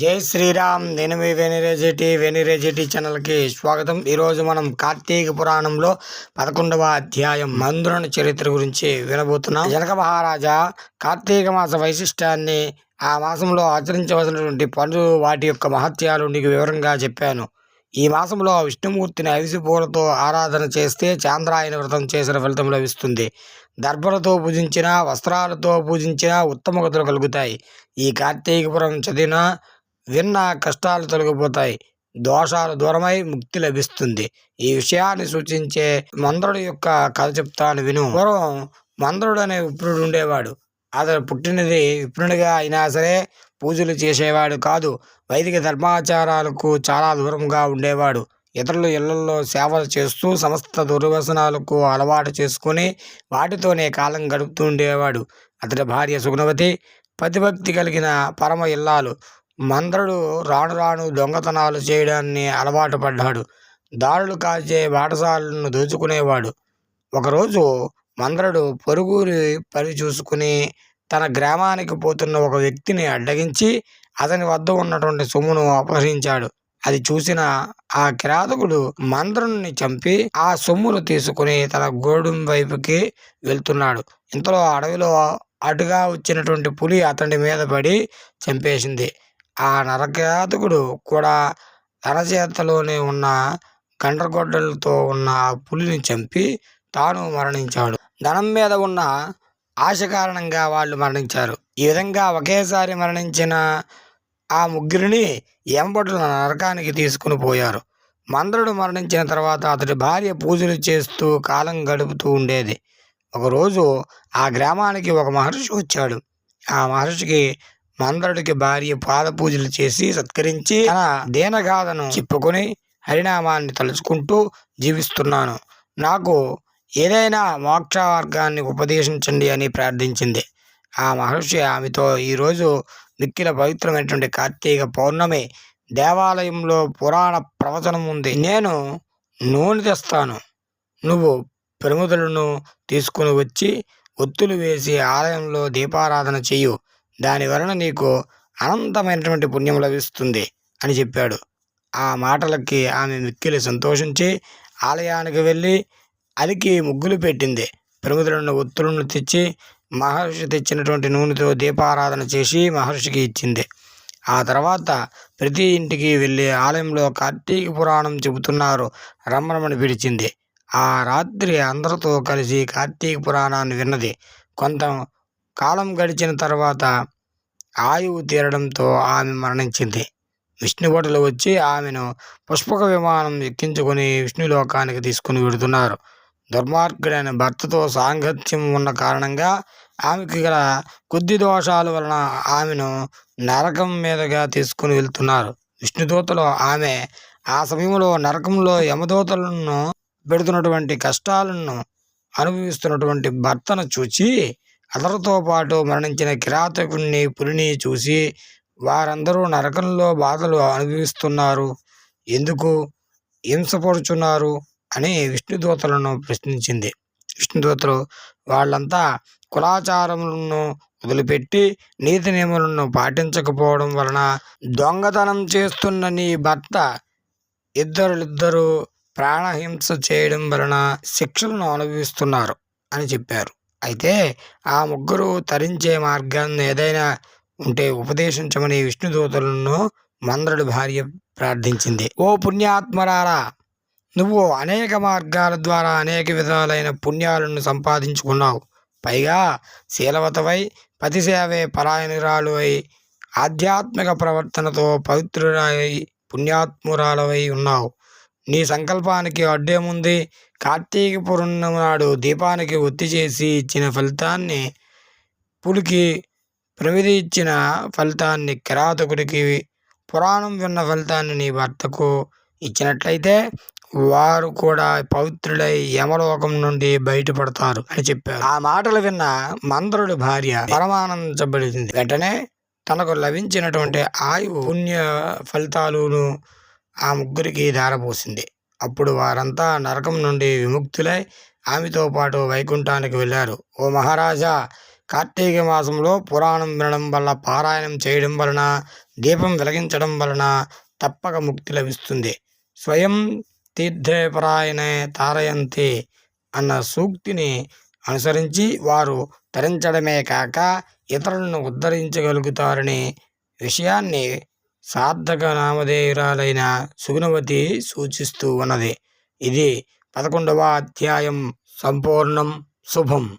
జై శ్రీరామ్ నేను మీ వెనిరేజిటీ వెనిరేజిటీ ఛానల్కి స్వాగతం. ఈరోజు మనం కార్తీక పురాణంలో పదకొండవ అధ్యాయం మంద్రుని చరిత్ర గురించి వినబోతున్నాం. జనక మహారాజా కార్తీక మాస వైశిష్ట్యాన్ని ఆ మాసంలో ఆచరించవలసినటువంటి పనులు వాటి యొక్క మహత్యాలు నీకు వివరంగా చెప్పాను. ఈ మాసంలో విష్ణుమూర్తిని అవిసి పూలతో ఆరాధన చేస్తే చాంద్రాయన వ్రతం చేసిన ఫలితం లభిస్తుంది. దర్భలతో పూజించిన వస్త్రాలతో పూజించిన ఉత్తమ గతులు కలుగుతాయి. ఈ కార్తీకపురం చదివిన విన్న కష్టాలు తొలగిపోతాయి. దోషాలు దూరమై ముక్తి లభిస్తుంది. ఈ విషయాన్ని సూచించే మందరుడు యొక్క కథ చెప్తాను విను. పూర్వం మందరుడు అనే విప్రుడు ఉండేవాడు. అతడు పుట్టినది విప్రునిగా అయినా సరే పూజలు చేసేవాడు కాదు. వైదిక ధర్మాచారాలకు చాలా దూరంగా ఉండేవాడు. ఇతరుల ఇళ్ళలో సేవలు చేస్తూ సమస్త దుర్వ్యసనాలకు అలవాటు చేసుకుని వాటితోనే కాలం గడుపుతూ ఉండేవాడు. అతడి భార్య సుగుణవతి ప్రతిభక్తి కలిగిన పరమ ఇల్లాలు. మందరుడు రాను రాను దొంగతనాలు చేయడాన్ని అలవాటు పడ్డాడు. దారులు కాచే బాటసాలను దోచుకునేవాడు. ఒకరోజు మందరుడు పొరుగురి పని చూసుకుని తన గ్రామానికి పోతున్న ఒక వ్యక్తిని అడ్డగించి అతని వద్ద ఉన్నటువంటి సొమ్మును అపహరించాడు. అది చూసిన ఆ కిరాతకుడు మందరుని చంపి ఆ సొమ్మును తీసుకుని తన గోడు వైపుకి వెళ్తున్నాడు. ఇంతలో అడవిలో అటుగా వచ్చినటువంటి పులి అతని మీద పడి చంపేసింది. ఆ నరకిరాతకుడు కూడా తన ఉన్న గండ్రగొడ్డలతో ఉన్న ఆ పులిని చంపి తాను మరణించాడు. ధనం మీద ఉన్న ఆశ కారణంగా వాళ్ళు మరణించారు. ఈ విధంగా ఒకేసారి మరణించిన ఆ ముగ్గురిని ఎంబటుల నరకానికి తీసుకుని పోయారు. మంద్రుడు మరణించిన తర్వాత అతడి భార్య పూజలు చేస్తూ కాలం గడుపుతూ ఉండేది. ఒకరోజు ఆ గ్రామానికి ఒక మహర్షి వచ్చాడు. ఆ మహర్షికి మందరుడికి భార్య పాద పూజలు చేసి సత్కరించి తన దేనగాథను చెప్పుకొని హరినామాన్ని తలుచుకుంటూ జీవిస్తున్నాను. నాకు ఏదైనా మోక్ష మార్గాన్ని ఉపదేశించండి అని ప్రార్థించింది. ఆ మహర్షి ఆమెతో ఈరోజు మిక్కిల పవిత్రమైనటువంటి కార్తీక పౌర్ణమి దేవాలయంలో పురాణ ప్రవచనం ఉంది. నేను నూనె తెస్తాను. నువ్వు ప్రముదులను తీసుకుని వచ్చి ఒత్తులు వేసి ఆలయంలో దీపారాధన చెయ్యు. దాని వలన నీకు అనంతమైనటువంటి పుణ్యం లభిస్తుంది అని చెప్పాడు. ఆ మాటలకి ఆమె మిక్కిలి సంతోషించి ఆలయానికి వెళ్ళి అలికి ముగ్గులు పెట్టింది. ప్రముదులను ఒత్తులను తెచ్చి మహర్షి తెచ్చినటువంటి నూనెతో దీపారాధన చేసి మహర్షికి ఇచ్చింది. ఆ తర్వాత ప్రతి ఇంటికి వెళ్ళి ఆలయంలో కార్తీక పురాణం చెబుతున్నారు రమ్మరమని పిలిచింది. ఆ రాత్రి అందరితో కలిసి కార్తీక పురాణాన్ని విన్నది. కొంత కాలం గడిచిన తర్వాత ఆయువు తీరడంతో ఆమె మరణించింది. విష్ణుభటులు వచ్చి ఆమెను పుష్పక విమానం ఎక్కించుకొని విష్ణులోకానికి తీసుకుని వెడుతున్నారు. దుర్మార్గుడైన భర్తతో సాంగత్యం ఉన్న కారణంగా ఆమెకి గల కొద్ది దోషాల వలన ఆమెను నరకం మీదుగా తీసుకుని వెళ్తున్నారు. విష్ణుదూతలు ఆమె ఆ సమయంలో నరకంలో యమదూతలను పెడుతున్నటువంటి కష్టాలను అనుభవిస్తున్నటువంటి భర్తను చూచి అతనితో పాటు మరణించిన కిరాతకుణ్ణి పులిని చూసి వారందరూ నరకంలో బాధలు అనుభవిస్తున్నారు. ఎందుకు హింసపడుచున్నారు అని విష్ణుదూతలను ప్రశ్నించింది. విష్ణుదూతలు వాళ్ళంతా కులాచారములను వదిలిపెట్టి నీతి నియమాలను పాటించకపోవడం వలన దొంగతనం చేస్తున్న నీ భర్త ఇద్దరిద్దరు ప్రాణహింస చేయడం వలన శిక్షలను అనుభవిస్తున్నారు అని చెప్పారు. అయితే ఆ ముగ్గురు తరించే మార్గాన్ని ఏదైనా ఉంటే ఉపదేశించమని విష్ణుదూతలను మంద్రుడి భార్య ప్రార్థించింది. ఓ పుణ్యాత్మరారా నువ్వు అనేక మార్గాల ద్వారా అనేక విధాలైన పుణ్యాలను సంపాదించుకున్నావు. పైగా శీలవతవై పతిసేవే పరాయణురాలు అయి ఆధ్యాత్మిక ప్రవర్తనతో పవిత్రురాయి పుణ్యాత్మురాలవై ఉన్నావు. నీ సంకల్పానికి అడ్డేముంది? కార్తీక పూర్ణిమ నాడు దీపానికి ఒత్తి చేసి ఇచ్చిన ఫలితాన్ని పులికి ప్రమిది ఇచ్చిన ఫలితాన్ని కిరాతకుడికి పురాణం విన్న ఫలితాన్ని నీ భర్తకు ఇచ్చినట్లయితే వారు కూడా పవిత్రులై యమలోకం నుండి బయటపడతారు అని చెప్పారు. ఆ మాటలు విన్న మందరుడి భార్య పరమానందించబడింది. వెంటనే తనకు లభించినటువంటి ఆయు పుణ్య ఫలితాలను ఆ ముగ్గురికి ధారపోసింది అప్పుడు వారంతా నరకం నుండి విముక్తులై ఆమెతో పాటు వైకుంఠానికి వెళ్ళారు. ఓ మహారాజా కార్తీక మాసంలో పురాణం వినడం వల్ల పారాయణం చేయడం వలన దీపం వెలిగించడం వలన తప్పక ముక్తి లభిస్తుంది. స్వయం తీర్థపరాయణే తారయంతి అన్న సూక్తిని అనుసరించి వారు తరించడమే కాక ఇతరులను ఉద్ధరించగలుగుతారని విషయాన్ని సార్థక నామధేయురాలైన సుగుణవతి సూచిస్తూ ఉన్నది. ఇది పదకొండవ అధ్యాయం. సంపూర్ణం శుభం.